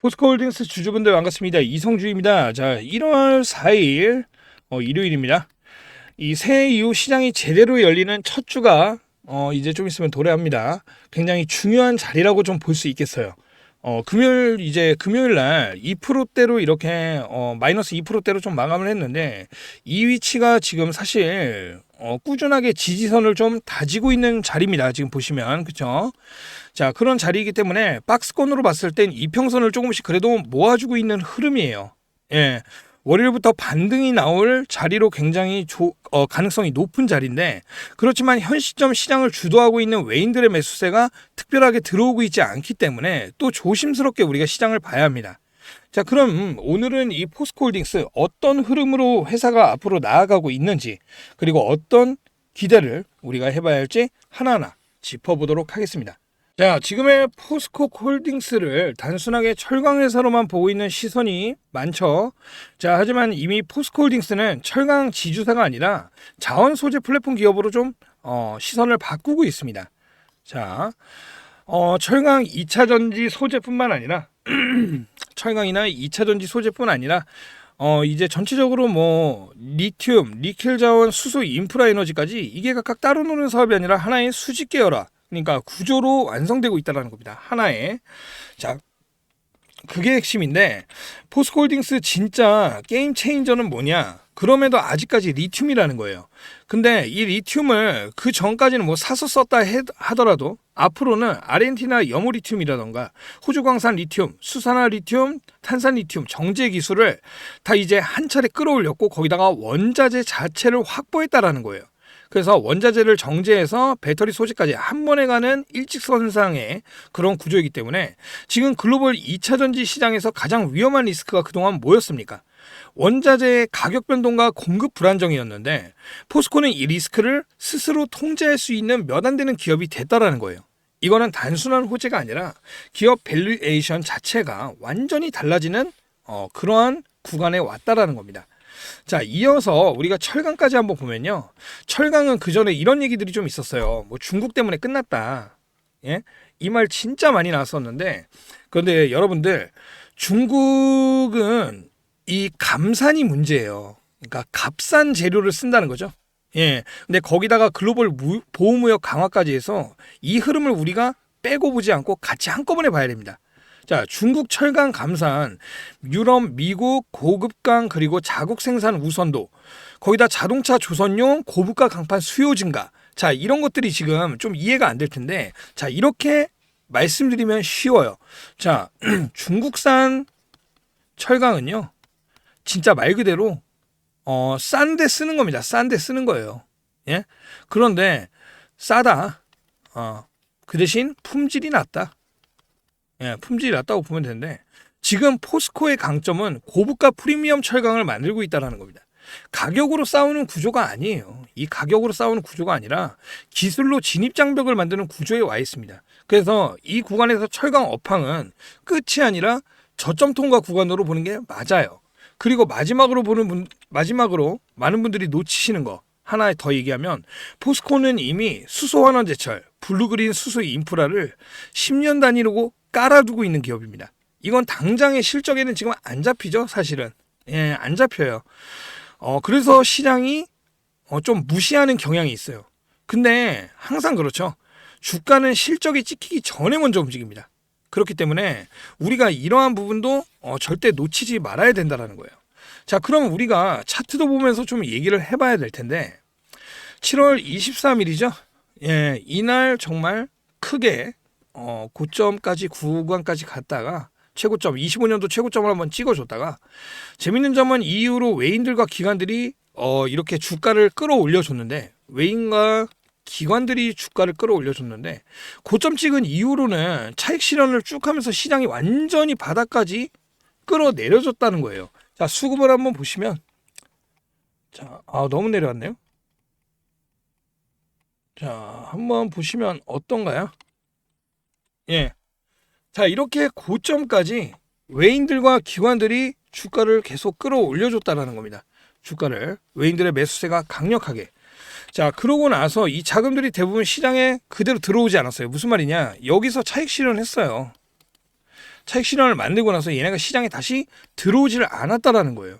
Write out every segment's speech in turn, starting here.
포스코홀딩스 주주분들 반갑습니다. 이성주입니다. 자, 1월 4일 어, 일요일입니다. 이 새해 이후 시장이 제대로 열리는 첫 주가 어, 이제 좀 있으면 도래합니다. 굉장히 중요한 자리라고 좀 볼 수 있겠어요. 어, 금요일 이제 금요일 날 2%대로 이렇게 어, 마이너스 2%대로 좀 마감을 했는데 이 위치가 지금 사실 어, 꾸준하게 지지선을 좀 다지고 있는 자리입니다. 지금 보시면 그렇죠? 자 그런 자리이기 때문에 박스권으로 봤을 땐 이평선을 조금씩 그래도 모아주고 있는 흐름이에요. 예. 월요일부터 반등이 나올 자리로 굉장히 조, 어, 가능성이 높은 자리인데 그렇지만 현 시점 시장을 주도하고 있는 외인들의 매수세가 특별하게 들어오고 있지 않기 때문에 또 조심스럽게 우리가 시장을 봐야 합니다. 자 그럼 오늘은 이 포스코홀딩스 어떤 흐름으로 회사가 앞으로 나아가고 있는지 그리고 어떤 기대를 우리가 해봐야 할지 하나하나 짚어보도록 하겠습니다. 자, 지금의 포스코 홀딩스를 단순하게 철강 회사로만 보고 있는 시선이 많죠. 자, 하지만 이미 포스코 홀딩스는 철강 지주사가 아니라 자원 소재 플랫폼 기업으로 좀 어, 시선을 바꾸고 있습니다. 자, 어, 철강 2차 전지 소재뿐만 아니라 철강이나 2차 전지 소재뿐 아니라 어 이제 전체적으로 뭐 리튬, 니켈 자원, 수소, 인프라 에너지까지 이게 각각 따로 노는 사업이 아니라 하나의 수직 계열화 그러니까 구조로 완성되고 있다는 겁니다. 하나의 자 그게 핵심인데 포스코홀딩스 진짜 게임 체인저는 뭐냐? 그럼에도 아직까지 리튬이라는 거예요. 근데 이 리튬을 그 전까지는 뭐 사서 썼다 해- 하더라도 앞으로는 아르헨티나 염호 리튬이라던가 호주 광산 리튬, 수산화 리튬, 탄산 리튬 정제 기술을 다 이제 한 차례 끌어올렸고 거기다가 원자재 자체를 확보했다라는 거예요. 그래서 원자재를 정제해서 배터리 소재까지 한 번에 가는 일직선상의 그런 구조이기 때문에 지금 글로벌 2차 전지 시장에서 가장 위험한 리스크가 그동안 뭐였습니까? 원자재의 가격 변동과 공급 불안정이었는데 포스코는 이 리스크를 스스로 통제할 수 있는 몇 안 되는 기업이 됐다라는 거예요. 이거는 단순한 호재가 아니라 기업 밸류에이션 자체가 완전히 달라지는 어, 그러한 구간에 왔다라는 겁니다. 자, 이어서 우리가 철강까지 한번 보면요. 철강은 그 전에 이런 얘기들이 좀 있었어요. 뭐 중국 때문에 끝났다. 예? 이 말 진짜 많이 나왔었는데, 그런데 여러분들, 중국은 이 감산이 문제예요. 그러니까 값싼 재료를 쓴다는 거죠. 예. 근데 거기다가 글로벌 무- 보호무역 강화까지 해서 이 흐름을 우리가 빼고 보지 않고 같이 한꺼번에 봐야 됩니다. 자, 중국 철강 감산, 유럽, 미국 고급강 그리고 자국 생산 우선도, 거기다 자동차 조선용 고부가 강판 수요 증가. 자, 이런 것들이 지금 좀 이해가 안 될 텐데, 자, 이렇게 말씀드리면 쉬워요. 자, 중국산 철강은요, 진짜 말 그대로, 어, 싼데 쓰는 겁니다. 싼데 쓰는 거예요. 예? 그런데, 싸다. 어, 그 대신 품질이 낮다. 예, 품질이 낮다고 보면 되는데 지금 포스코의 강점은 고부가 프리미엄 철강을 만들고 있다는 겁니다. 가격으로 싸우는 구조가 아니에요. 이 가격으로 싸우는 구조가 아니라 기술로 진입 장벽을 만드는 구조에 와 있습니다. 그래서 이 구간에서 철강 업황은 끝이 아니라 저점 통과 구간으로 보는 게 맞아요. 그리고 마지막으로 보는 분 마지막으로 많은 분들이 놓치시는 거 하나 더 얘기하면 포스코는 이미 수소 환원 제철, 블루그린 수소 인프라를 10년 단위로 깔아두고 있는 기업입니다. 이건 당장의 실적에는 지금 안 잡히죠, 사실은. 예, 안 잡혀요. 어, 그래서 시장이 어, 좀 무시하는 경향이 있어요. 근데 항상 그렇죠. 주가는 실적이 찍히기 전에 먼저 움직입니다. 그렇기 때문에 우리가 이러한 부분도 어, 절대 놓치지 말아야 된다는 거예요. 자, 그럼 우리가 차트도 보면서 좀 얘기를 해봐야 될 텐데 7월 23일이죠. 예, 이날 정말 크게 어, 고점까지 구간까지 갔다가 최고점 25년도 최고점을 한번 찍어줬다가 재밌는 점은 이후로 외인들과 기관들이 어, 이렇게 주가를 끌어올려 줬는데 외인과 기관들이 주가를 끌어올려 줬는데 고점 찍은 이후로는 차익 실현을 쭉 하면서 시장이 완전히 바닥까지 끌어내려줬다는 거예요. 자 수급을 한번 보시면 자 아, 너무 내려왔네요. 자 한번 보시면 어떤가요? 예. 자, 이렇게 고점까지 외인들과 기관들이 주가를 계속 끌어올려줬다라는 겁니다. 주가를 외인들의 매수세가 강력하게. 자, 그러고 나서 이 자금들이 대부분 시장에 그대로 들어오지 않았어요. 무슨 말이냐? 여기서 차익 실현했어요. 차익 실현을 만들고 나서 얘네가 시장에 다시 들어오지를 않았다라는 거예요.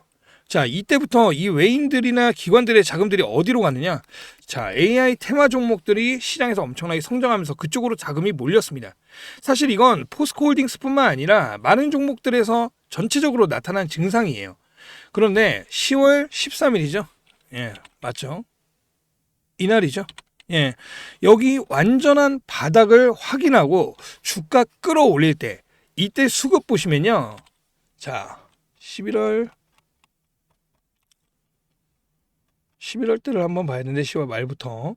자, 이때부터 이 외인들이나 기관들의 자금들이 어디로 갔느냐? 자, AI 테마 종목들이 시장에서 엄청나게 성장하면서 그쪽으로 자금이 몰렸습니다. 사실 이건 포스코 홀딩스뿐만 아니라 많은 종목들에서 전체적으로 나타난 증상이에요. 그런데 10월 13일이죠. 예, 맞죠? 이날이죠. 예. 여기 완전한 바닥을 확인하고 주가 끌어올릴 때 이때 수급 보시면요. 자, 11월 11월 때를 한번 봐야 되는데 10월 말부터.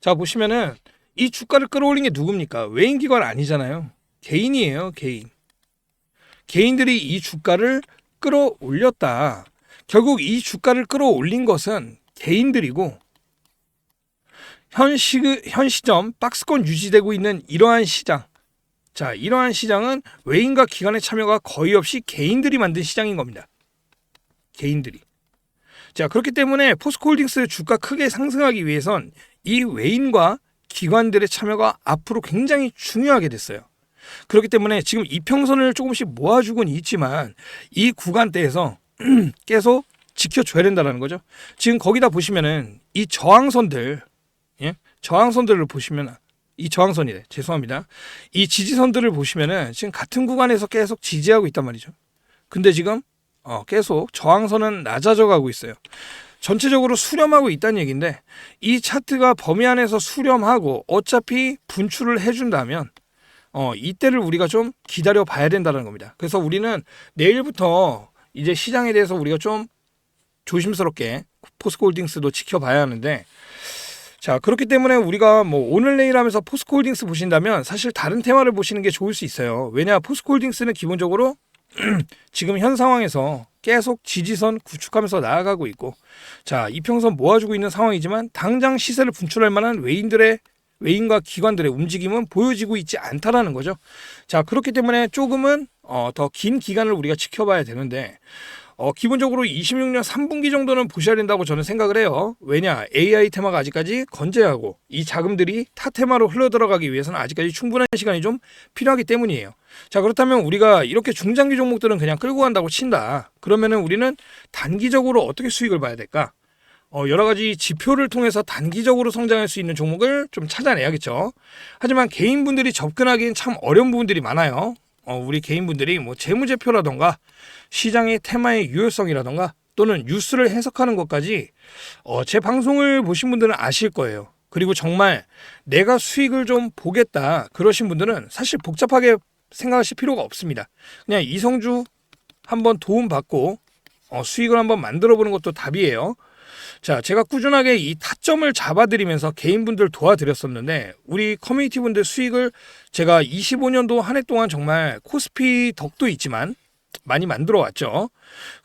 자, 보시면은 이 주가를 끌어올린 게 누굽니까? 외인 기관 아니잖아요. 개인이에요, 개인. 개인들이 이 주가를 끌어올렸다. 결국 이 주가를 끌어올린 것은 개인들이고 현, 시, 현 시점 박스권 유지되고 있는 이러한 시장. 자, 이러한 시장은 외인과 기관의 참여가 거의 없이 개인들이 만든 시장인 겁니다. 개인들이. 자, 그렇기 때문에 포스코홀딩스의 주가 크게 상승하기 위해선 이 외인과 기관들의 참여가 앞으로 굉장히 중요하게 됐어요. 그렇기 때문에 지금 이평선을 조금씩 모아주고는 있지만 이 구간대에서 계속 지켜줘야 된다는 거죠. 지금 거기다 보시면은 이 저항선들, 예? 저항선들을 보시면 이 저항선이래. 죄송합니다. 이 지지선들을 보시면은 지금 같은 구간에서 계속 지지하고 있단 말이죠. 근데 지금 어, 계속 저항선은 낮아져 가고 있어요. 전체적으로 수렴하고 있다는 얘기인데 이 차트가 범위 안에서 수렴하고 어차피 분출을 해준다면 어, 이때를 우리가 좀 기다려 봐야 된다는 겁니다. 그래서 우리는 내일부터 이제 시장에 대해서 우리가 좀 조심스럽게 포스코홀딩스도 지켜봐야 하는데 자 그렇기 때문에 우리가 뭐 오늘 내일 하면서 포스코홀딩스 보신다면 사실 다른 테마를 보시는 게 좋을 수 있어요. 왜냐 포스코홀딩스는 기본적으로 지금 현 상황에서 계속 지지선 구축하면서 나아가고 있고 자 이평선 모아주고 있는 상황이지만 당장 시세를 분출할 만한 외인들의 외인과 기관들의 움직임은 보여지고 있지 않다라는 거죠. 자 그렇기 때문에 조금은 어, 더 긴 기간을 우리가 지켜봐야 되는데 어, 기본적으로 26년 3분기 정도는 보셔야 된다고 저는 생각을 해요. 왜냐 AI 테마가 아직까지 건재하고 이 자금들이 타 테마로 흘러 들어가기 위해서는 아직까지 충분한 시간이 좀 필요하기 때문이에요. 자 그렇다면 우리가 이렇게 중장기 종목들은 그냥 끌고 간다고 친다. 그러면은 우리는 단기적으로 어떻게 수익을 봐야 될까? 어, 여러 가지 지표를 통해서 단기적으로 성장할 수 있는 종목을 좀 찾아내야겠죠. 하지만 개인분들이 접근하기엔 참 어려운 부분들이 많아요. 어, 우리 개인분들이 뭐 재무제표라던가 시장의 테마의 유효성이라던가 또는 뉴스를 해석하는 것까지 어, 제 방송을 보신 분들은 아실 거예요. 그리고 정말 내가 수익을 좀 보겠다 그러신 분들은 사실 복잡하게 생각하실 필요가 없습니다. 그냥 이성주 한번 도움 받고 어, 수익을 한번 만들어 보는 것도 답이에요. 자, 제가 꾸준하게 이 타점을 잡아드리면서 개인분들 도와드렸었는데 우리 커뮤니티 분들 수익을 제가 25년도 한 해 동안 정말 코스피 덕도 있지만 많이 만들어 왔죠.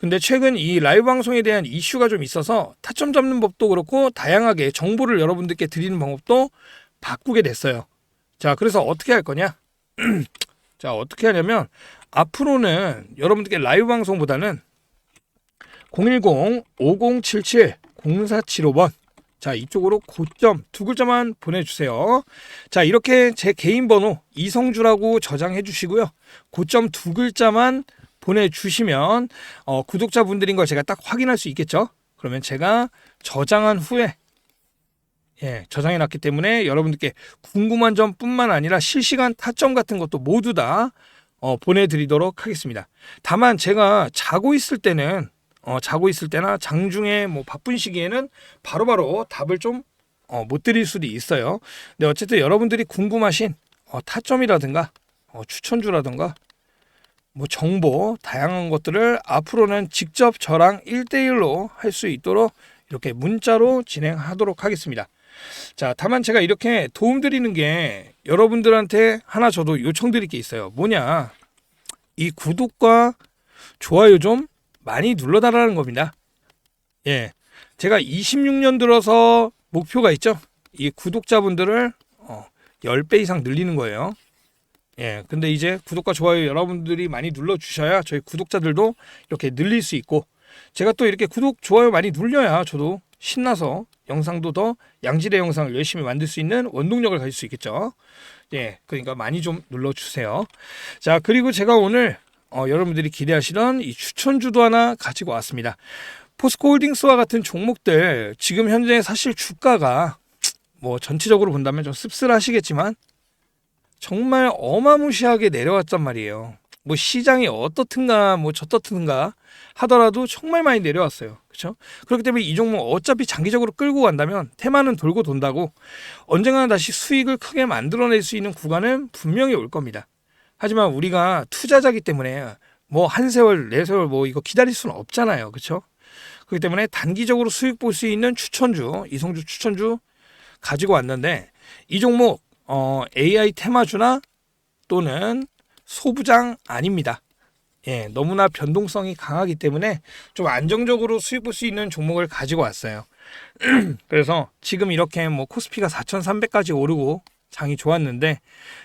근데 최근 이 라이브 방송에 대한 이슈가 좀 있어서 타점 잡는 법도 그렇고 다양하게 정보를 여러분들께 드리는 방법도 바꾸게 됐어요. 자, 그래서 어떻게 할 거냐? 자, 어떻게 하냐면 앞으로는 여러분들께 라이브 방송보다는 010-5077-0475번 자 이쪽으로 고점 두 글자만 보내주세요. 자 이렇게 제 개인 번호 이성주라고 저장해 주시고요. 고점 두 글자만 보내주시면 어, 구독자분들인 걸 제가 딱 확인할 수 있겠죠? 그러면 제가 저장한 후에 예, 저장해 놨기 때문에 여러분들께 궁금한 점뿐만 아니라 실시간 타점 같은 것도 모두 다 어, 보내드리도록 하겠습니다. 다만 제가 자고 있을 때는 어, 자고 있을 때나 장중에 뭐 바쁜 시기에는 바로바로 답을 좀 어, 못 드릴 수도 있어요. 근데 어쨌든 여러분들이 궁금하신 어, 타점이라든가 어, 추천주라든가 뭐 정보 다양한 것들을 앞으로는 직접 저랑 1대1로 할 수 있도록 이렇게 문자로 진행하도록 하겠습니다. 자, 다만 제가 이렇게 도움 드리는 게 여러분들한테 하나 저도 요청드릴 게 있어요. 뭐냐? 이 구독과 좋아요 좀 많이 눌러달라는 겁니다. 예. 제가 26년 들어서 목표가 있죠. 이 구독자분들을 어, 10배 이상 늘리는 거예요. 예. 근데 이제 구독과 좋아요 여러분들이 많이 눌러주셔야 저희 구독자들도 이렇게 늘릴 수 있고 제가 또 이렇게 구독, 좋아요 많이 눌려야 저도 신나서 영상도 더 양질의 영상을 열심히 만들 수 있는 원동력을 가질 수 있겠죠. 예, 그러니까 많이 좀 눌러주세요. 자, 그리고 제가 오늘 어, 여러분들이 기대하시던 이 추천주도 하나 가지고 왔습니다. 포스코홀딩스와 같은 종목들 지금 현재 사실 주가가 뭐 전체적으로 본다면 좀 씁쓸하시겠지만 정말 어마무시하게 내려왔단 말이에요. 뭐 시장이 어떻든가 뭐 저떻든가 하더라도 정말 많이 내려왔어요. 그렇죠? 그렇기 때문에 이 종목 어차피 장기적으로 끌고 간다면 테마는 돌고 돈다고 언젠가는 다시 수익을 크게 만들어낼 수 있는 구간은 분명히 올 겁니다. 하지만 우리가 투자자기 때문에 뭐 한 세월, 네 세월 뭐 이거 기다릴 수는 없잖아요. 그렇죠? 그렇기 때문에 단기적으로 수익 볼 수 있는 추천주, 이성주 추천주 가지고 왔는데 이 종목 어, AI 테마주나 또는 소부장 아닙니다. 예, 너무나 변동성이 강하기 때문에 좀 안정적으로 수익 볼 수 있는 종목을 가지고 왔어요. 그래서 지금 이렇게 뭐 코스피가 4,300까지 오르고 장이 좋았는데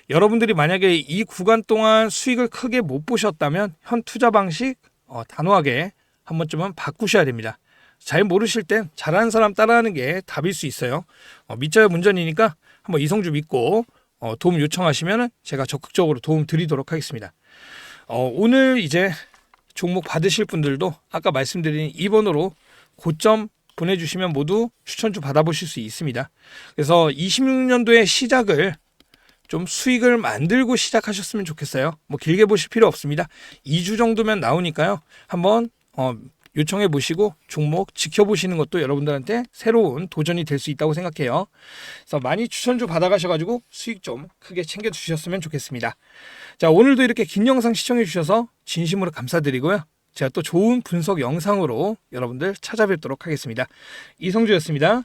여러분들이 만약에 이 구간 동안 수익을 크게 못 보셨다면 현 투자 방식 어, 단호하게 한 번쯤은 바꾸셔야 됩니다. 잘 모르실 땐 잘하는 사람 따라하는 게 답일 수 있어요. 어, 믿자야 문전이니까 한번 이성주 믿고 어, 도움 요청하시면 제가 적극적으로 도움 드리도록 하겠습니다. 어, 오늘 이제 종목 받으실 분들도 아까 말씀드린 2번으로 고점 보내주시면 모두 추천주 받아보실 수 있습니다. 그래서 26년도에 시작을 좀 수익을 만들고 시작하셨으면 좋겠어요. 뭐 길게 보실 필요 없습니다. 2주 정도면 나오니까요. 한번 어, 요청해 보시고 종목 지켜보시는 것도 여러분들한테 새로운 도전이 될 수 있다고 생각해요. 그래서 많이 추천주 받아가셔가지고 수익 좀 크게 챙겨 주셨으면 좋겠습니다. 자 오늘도 이렇게 긴 영상 시청해 주셔서 진심으로 감사드리고요. 제가 또 좋은 분석 영상으로 여러분들 찾아뵙도록 하겠습니다. 이성주였습니다.